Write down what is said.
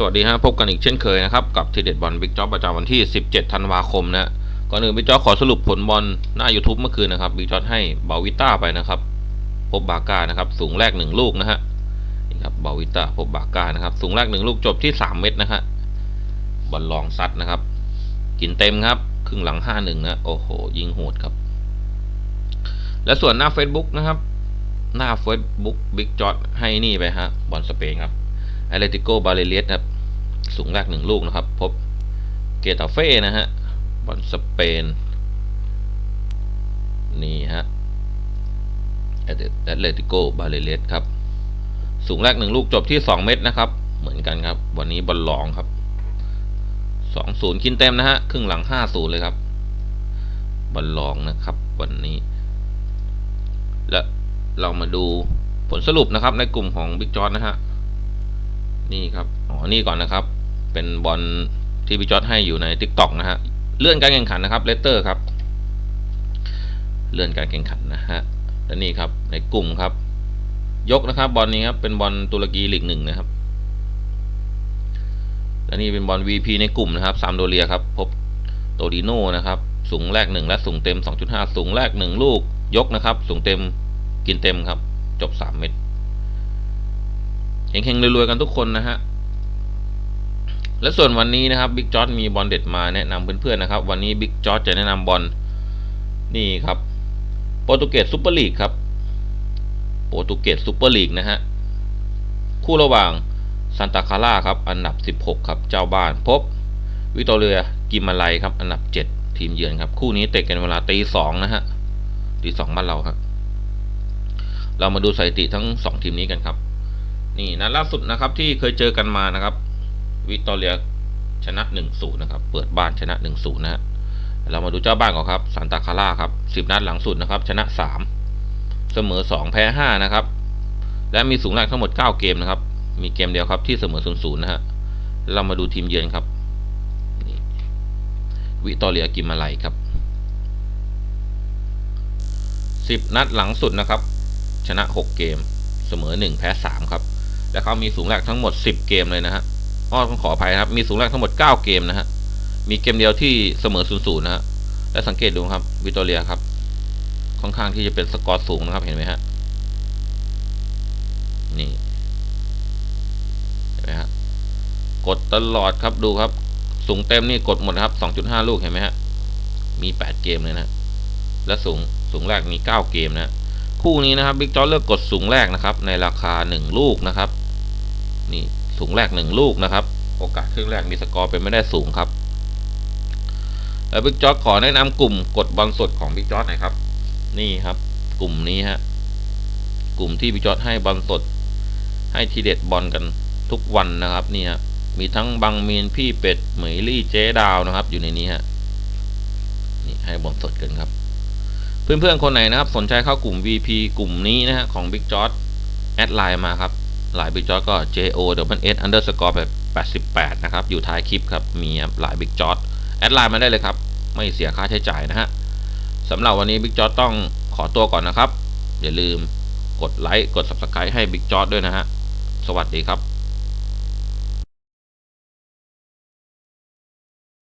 สวัสดีฮะพบกันอีกเช่นเคยนะครับ กับทีเด็ดบอลบิ๊กจ็อบประจำวันที่ 17 ธันวาคมนะก่อนอื่นบิ๊กจ็อบขอสรุปผลบอลหน้า YouTube เมื่อคืนนะครับบิ๊กจ็อบให้บาวิต้าไปนะครับ พบบาก้านะครับ สูงแรก 1 ลูกนะฮะนี่ครับบาวิต้าพบบาก้านะครับ สูงแรก 1 ลูกจบที่ 3 เม็ดนะฮะบอลลองซัดนะครับ กินเต็มครับ ครึ่งหลัง 5-1 นะโอ้โห ยิงโหดครับ และส่วนหน้า Facebook นะครับ หน้า Facebook บิ๊กจอดให้นี่ไปฮะบอลสเปนครับ แอตเลติโกบาเลเลียสครับ สูงแรกหนึ่งลูกนะครับ พบเกตาเฟ่นะฮะ บอลสเปน นี่ฮะแอตเลติโกบาเลเลียสครับ สูงแรกหนึ่งลูกจบที่ 2 เม็ดนะครับ เหมือนกันครับ วันนี้บอลลองครับ2-0คินเต็มนะฮะ ครึ่งหลัง 5-0 เลยครับบอลลองนะครับวันนี้ และเรามาดูผลสรุปนะครับในกลุ่มของบิ๊กจอ d นะฮะ นี่ครับอ๋อนี่ก่อนนะครับ เป็นบอลที่พี่จอดให้อยู่ใน t ิ k t o k นะฮะเลื่อนการแข่งขันนะครับเลเตอร์ครับ เลื่อนการแข่งขันนะฮะและนี่ครับในกลุ่มครับ ยกนะครับบอลนี้ครับเป็นบอลตุรกีลีกหนึ่งนะครับและนี่เป็นบอล VP ในกลุ่มนะครับซามโดเรียครับ พบโตดิโนนะครับสูงแรกหนึ่งและสูงเต็ม 2.5 สูงแรกหนึ่งลูกยกนะครับ สูงเต็มกินเต็มครับ จบ 3 เม็ด เฮงๆรวยๆกันทุกคนนะฮะและส่วนวันนี้นะครับบิ๊กจอ d มีบอลเด็ดมาแนะนำเพื่อนๆนะครับ วันนี้บิ๊กจอ d จะแนะนำบอลนี่ครับโปรตุเกสซูเปอร์ลีกครับโปรตุเกสซูเปอร์ลีกนะฮะคู่ระหว่างซานตาคาร่าครับอันดับ 16 ครับเจ้าบ้านพบ วิตอเรียกิมาไลครับอันดับ 7 ทีมเยือนครับ คู่นี้เตะกันเวลาตีสองนะฮะตีสองบ้านเราครับ เรามาดูสถิติทั้ง 2 ทีมนี้กันครับ นี่นัดล่าสุดนะครับที่เคยเจอกันมานะครับ วิตอเรียชนะ1-0นะครับ เปิดบ้านชนะ1-0นะฮะเรามาดูเจ้าบ้านก่อนครับซานตาคาร่าครับ10นัดหลังสุดนะครับ ชนะ 3 เสมอ 2 แพ้ 5 นะครับ และมีสูงแรกทั้งหมด 9 เกมนะครับ มีเกมเดียวครับที่เสมอ0-0นะฮะเรามาดูทีมเยือนครับวิตอเรียกิมาไลครับ 10 นัดหลังสุดนะครับ ชนะ 6 เกม เสมอ 1 แพ้ 3 ครับ และเขามีสูงแรกทั้งหมด 10 เกมเลยนะฮะอ้อต้องขออภัยครับ มีสูงแรกทั้งหมด 9 เกมนะฮะ มีเกมเดียวที่เสมอ0-0นย์นะฮะ และสังเกตดูครับวิตอเรียครับ ค่อนข้างที่จะเป็นสกอร์สูงนะครับ เห็นไหมฮะ นี่เห็นไหมฮะ กดตลอดครับ ดูครับ สูงเต็มนี่กดหมดครับ 2.5 ลูกเห็นไหมฮะ มี 8 เกมเลยนะ และสูง สูงแรกมี 9 เกมนะ คู่นี้นะครับบิ๊กจอเลือกกดสูงแรกนะครับ ในราคา 1 ลูกนะครับ นี่สูงแรก1ลูกนะครับ โอกาสครึ่งแรกมีสกอร์เป็นไม่ได้สูงครับ แล้วบิ๊กจอกขอแนะนำกลุ่มกดบอลสดของบิ๊กจอกหน่อยครับ นี่ครับ กลุ่มนี้ฮะกลุ่มที่บิ๊กจอกให้บอลสด ให้ทีเด็ดบอลกันทุกวันนะครับนี่ฮะมีทั้งบังมีนพี่เป็ดเหมยลี่เจ๊ดาวนะครับ อยู่ในนี้ฮะนี่ให้บอลสดกันครับ เพื่อนๆคนไหนนะครับ สนใจเข้ากลุ่ม VP กลุ่มนี้นะฮะของ Big j o r แอดไลน์มาครับ หลายบิ๊กจอตก็ JO W S underscore แบบ88 นะครับ อยู่ท้ายคลิปครับ มีหลายบิ๊กจ็อตแอดไลน์มาได้เลยครับ ไม่เสียค่าใช้จ่ายนะฮะสำหรับวันนี้ Big j o r ต้องขอตัวก่อนนะครับ อย่าลืมกดไลค์ กด Subscribe ให้บิ๊กจ็อตด้วยนะฮะ สวัสดีครับ